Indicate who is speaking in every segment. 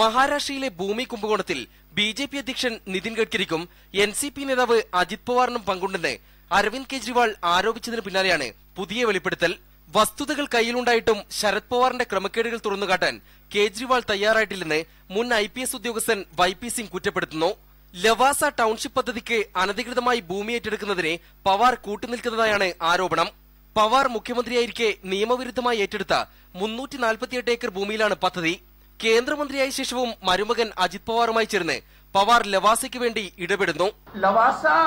Speaker 1: മഹാരാഷ്ട്രയിലെ ഭൂമി കുംഭകോണത്തിൽ B J P അധ്യക്ഷൻ നിതിൻ ഗഡ്കരിക്കും എൻ സി പി നേതാവ് അജിത് പവാറിനും പങ്കുണ്ടെന്ന് അരവിന്ദ് കെജ്രിവാൾ ആരോപിച്ചതിന് പിന്നാലെയാണ് പുതിയ വെളിപ്പെടുത്തൽ. വസ്തുതകൾ കയ്യിലുണ്ടായിട്ടും ശരത് പവാറിന്റെ ക്രമക്കേടുകൾ തുറന്നുകാട്ടാൻ കേജ്രിവാൾ തയ്യാറായിട്ടില്ലെന്ന് മുൻ ഐ പി എസ് ഉദ്യോഗസ്ഥൻ വൈ പി സിംഗ് കുറ്റപ്പെടുത്തുന്നു. ലവാസ ടൌൺഷിപ്പ് പദ്ധതിക്ക് അനധികൃതമായി ഭൂമി ഏറ്റെടുക്കുന്നതിനെ പവാർ കൂട്ടുനിൽക്കുന്നതായാണ് ആരോപണം. പവാർ മുഖ്യമന്ത്രിയായിരിക്കെ നിയമവിരുദ്ധമായി ഏറ്റെടുത്ത മുന്നൂറ്റി നാൽപ്പത്തിയെട്ട് ഏക്കർ ഭൂമിയിലാണ് പദ്ധതി. കേന്ദ്രമന്ത്രിയായ ശേഷവും മരുമകൻ അജിത് പവാറുമായി ചേർന്ന് പവാർ ലവാസയ്ക്ക് വേണ്ടി ഇടപെടുന്നു
Speaker 2: लवासा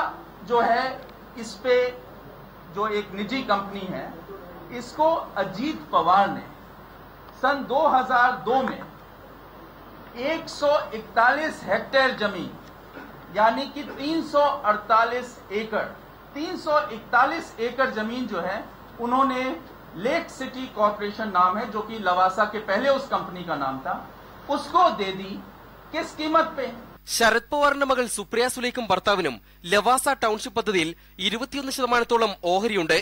Speaker 2: जो है इस पे जो एक निजी कंपनी है इसको अजीत पवार ने सन 2002 में 141 हेक्टेयर जमीन यानी कि 348 एकड़ 341 एकड़ जमीन जो है उन्होंने लेक सिटी कॉरपोरेशन नाम है जो कि लवासा के पहले उस कंपनी का नाम था उसको दे दी किस कीमत पे
Speaker 1: ശരത് പവാറിന്റെ മകൾ സുപ്രിയ സുലേഖും ഭർത്താവിനും ലവാസ ടൌൺഷിപ്പ് പദ്ധതിയിൽ ഇരുപത്തിയൊന്ന് ശതമാനത്തോളം ഓഹരിയുണ്ട്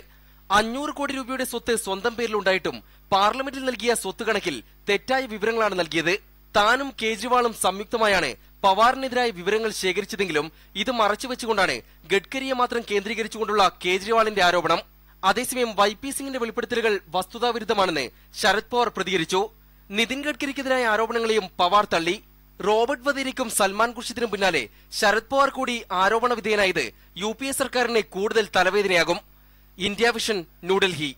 Speaker 1: അഞ്ഞൂറ് കോടി രൂപയുടെ സ്വത്ത് സ്വന്തം പേരിലുണ്ടായിട്ടും പാർലമെന്റിൽ നൽകിയ സ്വത്ത് കണക്കിൽ തെറ്റായ വിവരങ്ങളാണ് നൽകിയത് താനും കേജ്രിവാളും സംയുക്തമായാണ് പവാറിനെതിരായ വിവരങ്ങൾ ശേഖരിച്ചതെങ്കിലും ഇത് മറച്ചുവെച്ചുകൊണ്ടാണ് ഗഡ്കരിയെ മാത്രം കേന്ദ്രീകരിച്ചുകൊണ്ടുള്ള കേജ്രിവാളിന്റെ ആരോപണം അതേസമയം വൈ പി സിംഗിന്റെ വെളിപ്പെടുത്തലുകൾ വസ്തുതാവിരുദ്ധമാണെന്ന് ശരത് പവാർ പ്രതികരിച്ചു. നിതിൻ ഗഡ്കരിക്കെതിരായ ആരോപണങ്ങളെയും പവാർ തള്ളി. റോബർട്ട് വധേരിക്കും സൽമാൻ ഖുർഷിദിനും പിന്നാലെ ശരത് പവാർ കൂടി ആരോപണ വിധേയനായത് യു പി എ സർക്കാരിന് കൂടുതൽ തലവേദനയാകും. India vision New Delhi.